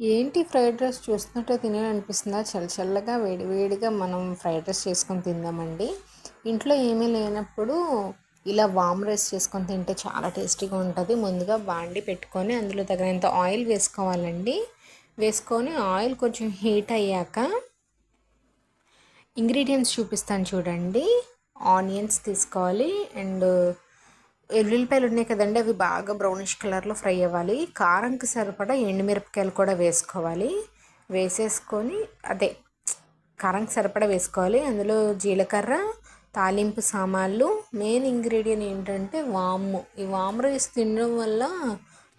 ఏంటి fried rice చూస్తున్నట్టే తినాలనిపిస్తుందా? చల్ల చల్లగా వేడి వేడిగా మనం ఫ్రైడ్ రైస్ చేసుకొని తిందామండి. ఇంట్లో ఏమీ లేనప్పుడు ఇలా వామ్ రైస్ చేసుకొని తింటే చాలా టేస్టీగా ఉంటుంది. ముందుగా బాండి పెట్టుకొని అందులో తగినంత ఆయిల్ వేసుకోవాలండి. వేసుకొని ఆయిల్ కొంచెం హీట్ అయ్యాక ఇంగ్రీడియంట్స్ చూపిస్తాను చూడండి. ఆనియన్స్ తీసుకోవాలి అండ్ ఎల్లుల్లిపాయలు ఉన్నాయి కదండి అవి బాగా బ్రౌనిష్ కలర్లో ఫ్రై అవ్వాలి. కారంకి సరిపడా ఎండుమిరపకాయలు కూడా వేసుకోవాలి. వేసేసుకొని అదే కారంకి సరిపడా వేసుకోవాలి. అందులో జీలకర్ర తాలింపు సామాన్లు. మెయిన్ ఇంగ్రీడియంట్ ఏంటంటే వాము. ఈ వామ్ రైస్ తినడం వల్ల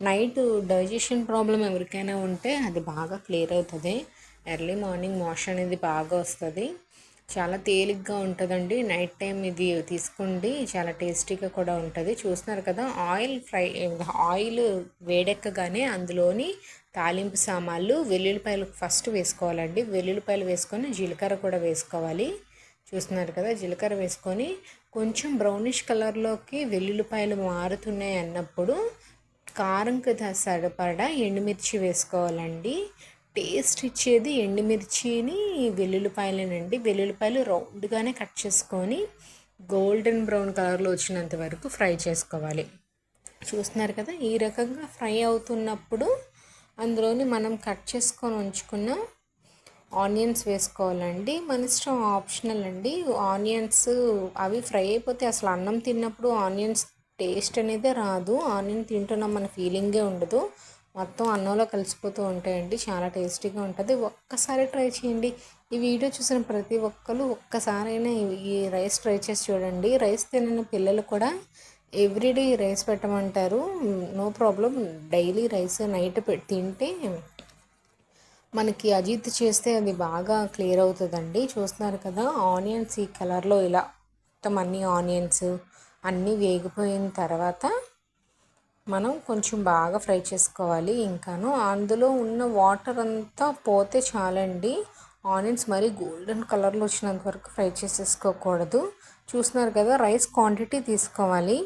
నైట్ డైజెషన్ ప్రాబ్లం ఎవరికైనా ఉంటే అది బాగా క్లియర్ అవుతుంది. ఎర్లీ మార్నింగ్ మోషన్ అనేది బాగా వస్తుంది. చాలా తేలిగ్గా ఉంటుందండి. నైట్ టైం ఇది తీసుకోండి. చాలా టేస్టీగా కూడా ఉంటుంది. చూస్తున్నారు కదా ఆయిల్ ఫ్రై ఆయిల్ వేడెక్కగానే అందులోని తాలింపు సామాన్లు వెల్లుల్లిపాయలు ఫస్ట్ వేసుకోవాలండి. వెల్లుల్లిపాయలు వేసుకొని జీలకర్ర కూడా వేసుకోవాలి. చూస్తున్నారు కదా జీలకర్ర వేసుకొని కొంచెం బ్రౌనిష్ కలర్లోకి వెల్లుల్లిపాయలు మారుతున్నాయి అన్నప్పుడు కారంకి సరిపడా ఎండుమిర్చి వేసుకోవాలండి. టేస్ట్ ఇచ్చేది ఎండుమిర్చిని వెల్లుల్లిపాయలేనండి. వెల్లుల్లిపాయలు రౌండ్గానే కట్ చేసుకొని గోల్డెన్ బ్రౌన్ కలర్లో వచ్చినంత వరకు ఫ్రై చేసుకోవాలి. చూస్తున్నారు కదా ఈ రకంగా ఫ్రై అవుతున్నప్పుడు అందులోని మనం కట్ చేసుకొని ఉంచుకున్న ఆనియన్స్ వేసుకోవాలండి. మన ఇష్టం ఆప్షనల్ అండి. ఆనియన్స్ అవి ఫ్రై అయిపోతే అసలు అన్నం తిన్నప్పుడు ఆనియన్స్ టేస్ట్ అనేది రాదు. ఆనియన్ తింటున్నాం మన ఫీలింగే ఉండదు. మొత్తం అన్నంలో కలిసిపోతూ ఉంటాయండి. చాలా టేస్టీగా ఉంటుంది. ఒక్కసారి ట్రై చేయండి. ఈ వీడియో చూసిన ప్రతి ఒక్కరు ఒక్కసారైనా ఈ రైస్ ట్రై చేసి చూడండి. రైస్ తినని పిల్లలు కూడా everyday rice పెట్టమంటారు. No problem. Daily rice night తింటే మనకి అజిత్ చేస్తే అది బాగా క్లియర్ అవుతుందండి. చూస్తున్నారు కదా ఆనియన్స్ ఈ కలర్లో ఇలా మొత్తం అన్ని ఆనియన్స్ అన్నీ వేగిపోయిన తర్వాత మనం కొంచెం బాగా ఫ్రై చేసుకోవాలి ఇంకాను. అందులో ఉన్న వాటర్ అంతా పోతే చాలండి. ఆనియన్స్ మరీ గోల్డెన్ కలర్లో వచ్చినంత వరకు ఫ్రై చేసేసుకోకూడదు. చూస్తున్నారు కదా రైస్ క్వాంటిటీ తీసుకోవాలి.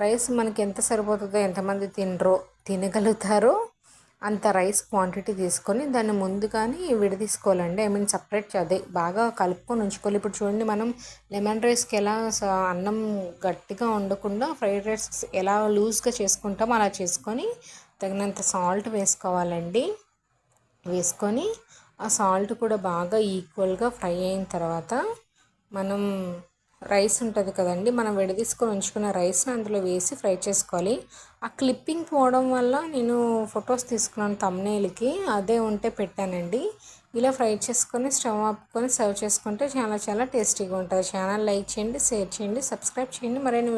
రైస్ మనకి ఎంత సరిపోతుందో ఎంతమంది తినరో తినగలుగుతారో అంత రైస్ క్వాంటిటీ తీసుకొని దాన్ని ముందుగానే విడదీసుకోవాలండి. ఐ మీన్ సపరేట్ అదే బాగా కలుపుకొని ఉంచుకోవాలి. ఇప్పుడు చూడండి మనం లెమన్ రైస్కి ఎలా అన్నం గట్టిగా ఉండకుండా ఫ్రైడ్ రైస్ ఎలా లూజ్గా చేసుకుంటామో అలా చేసుకొని తగినంత సాల్ట్ వేసుకోవాలండి. వేసుకొని ఆ సాల్ట్ కూడా బాగా ఈక్వల్గా ఫ్రై అయిన తర్వాత మనం రైస్ ఉంటుంది కదండి మనం విడదీసుకొని ఉంచుకున్న రైస్ని అందులో వేసి ఫ్రై చేసుకోవాలి. ఆ క్లిప్పింగ్ పోవడం వల్ల నేను ఫొటోస్ తీసుకున్నాను తమ్నేల్కి అదే ఉంటే పెట్టానండి. ఇలా ఫ్రై చేసుకొని స్టవ్ ఆపుకొని సర్వ్ చేసుకుంటే చాలా చాలా టేస్టీగా ఉంటుంది. ఛానల్ లైక్ చేయండి షేర్ చేయండి సబ్స్క్రైబ్ చేయండి. మరైన